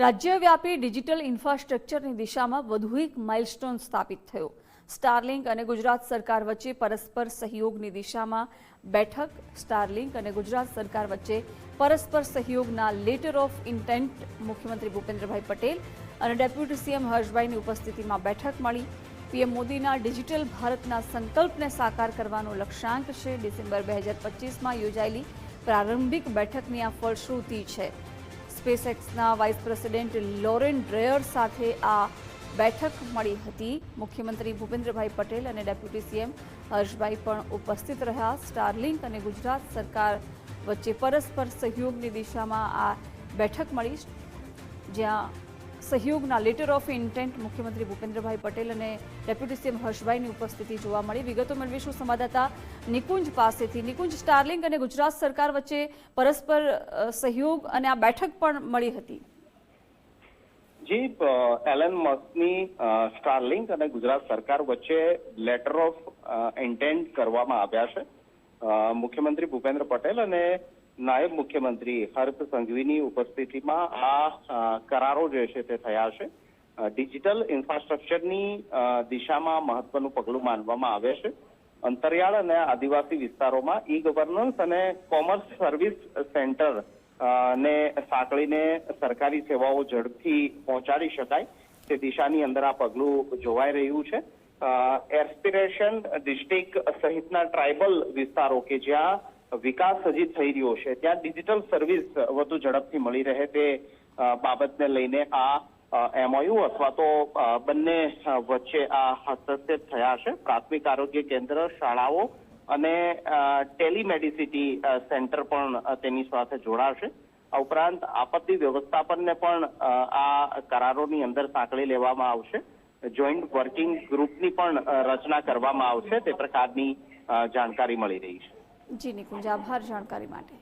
રાજ્યવ્યાપી ડિજિટલ ઇન્ફ્રાસ્ટ્રક્ચરની દિશામાં વધુ એક માઇલસ્ટોન સ્થાપિત થયો. સ્ટારલિંક અને ગુજરાત સરકાર વચ્ચે પરસ્પર સહયોગની દિશામાં બેઠક. સ્ટારલિંક અને ગુજરાત સરકાર વચ્ચે પરસ્પર સહયોગના લેટર ઓફ ઇન્ટેન્ટ મુખ્યમંત્રી ભૂપેન્દ્રભાઈ પટેલ અને ડેપ્યુટી સીએમ હર્ષભાઈની ઉપસ્થિતિમાં બેઠક મળી. પીએમ મોદીના ડિજિટલ ભારતના સંકલ્પને સાકાર કરવાનો લક્ષ્યાંક છે. ડિસેમ્બર બે હજાર પચીસમાં યોજાયેલી પ્રારંભિક બેઠકની આ ફળશ્રુતિ છે. સ્પેસએક્સના વાઇસ પ્રેસિડેન્ટ લોરેન ડ્રેયર સાથે આ બેઠક મળી હતી. મુખ્યમંત્રી ભૂપેન્દ્રભાઈ પટેલ અને ડેપ્યુટી સીએમ હર્ષભાઈ પણ ઉપસ્થિત રહ્યા. સ્ટારલિંક અને ગુજરાત સરકાર વચ્ચે પરસ્પર સહયોગની દિશામાં આ બેઠક મળી, જ્યાં સહયોગના લેટર ઓફ ઇન્ટેન્ટ મુખ્યમંત્રી ભૂપેન્દ્રભાઈ પટેલ અને ડેપ્યુટી સીએમ હર્ષભાઈની ઉપસ્થિતિ જોવા મળી. વિગતો મેળવીશું સંવાદદાતા નિકુંજ પાસેથી. નિકુંજ સ્ટારલિંગ અને ગુજરાત સરકાર વચ્ચે પરસ્પર સહયોગ અને આ બેઠક પણ મળી હતી. જી એલન મસ્કની સ્ટારલિંક અને ગુજરાત સરકાર વચ્ચે લેટર ઓફ ઇન્ટેન્ટ કરવામાં આવ્યા છે. મુખ્યમંત્રી ભૂપેન્દ્ર પટેલ અને નાયબ મુખ્યમંત્રી હર્ષ સંઘવીની ઉપસ્થિતિમાં આ કરારો જે છે તે થયા છે. ડિજિટલ ઇન્ફ્રાસ્ટ્રક્ચરની દિશામાં મહત્વનું પગલું માનવામાં આવે છે. અંતરિયાળ અને આદિવાસી વિસ્તારોમાં ઈ ગવર્નન્સ અને કોમર્સ સર્વિસ સેન્ટર ને સાંકળીને સરકારી સેવાઓ ઝડપથી પહોંચાડી શકાય. તે દિશાની અંદર આ પગલું જોવાઈ રહ્યું છે. એસ્પિરેશન ડિસ્ટ્રિક્ટ સહિતના ટ્રાઇબલ વિસ્તારો કે જ્યાં વિકાસ હજી થઈ રહ્યો છે. ત્યાં ડિજિટલ સર્વિસ વધુ ઝડપથી મળી રહે તે બાબતને લઈને આ એમઓયુ અથવા તો બંને વચ્ચે આ હસ્તક્ષેપ થયા છે. પ્રાથમિક આરોગ્ય કેન્દ્ર, શાળાઓ અને ટેલિમેડિસિટી સેન્ટર પણ તેની સાથે જોડાશે. આ ઉપરાંત આપત્તિ વ્યવસ્થાપનને પણ આ કરારોની અંદર સાંકળી લેવામાં આવશે. જોઈન્ટ વર્કિંગ ગ્રુપની પણ રચના કરવામાં આવશે. તે પ્રકારની જાણકારી મળી રહી છે. જી નિકુંજ આભાર જાણકારી માટે.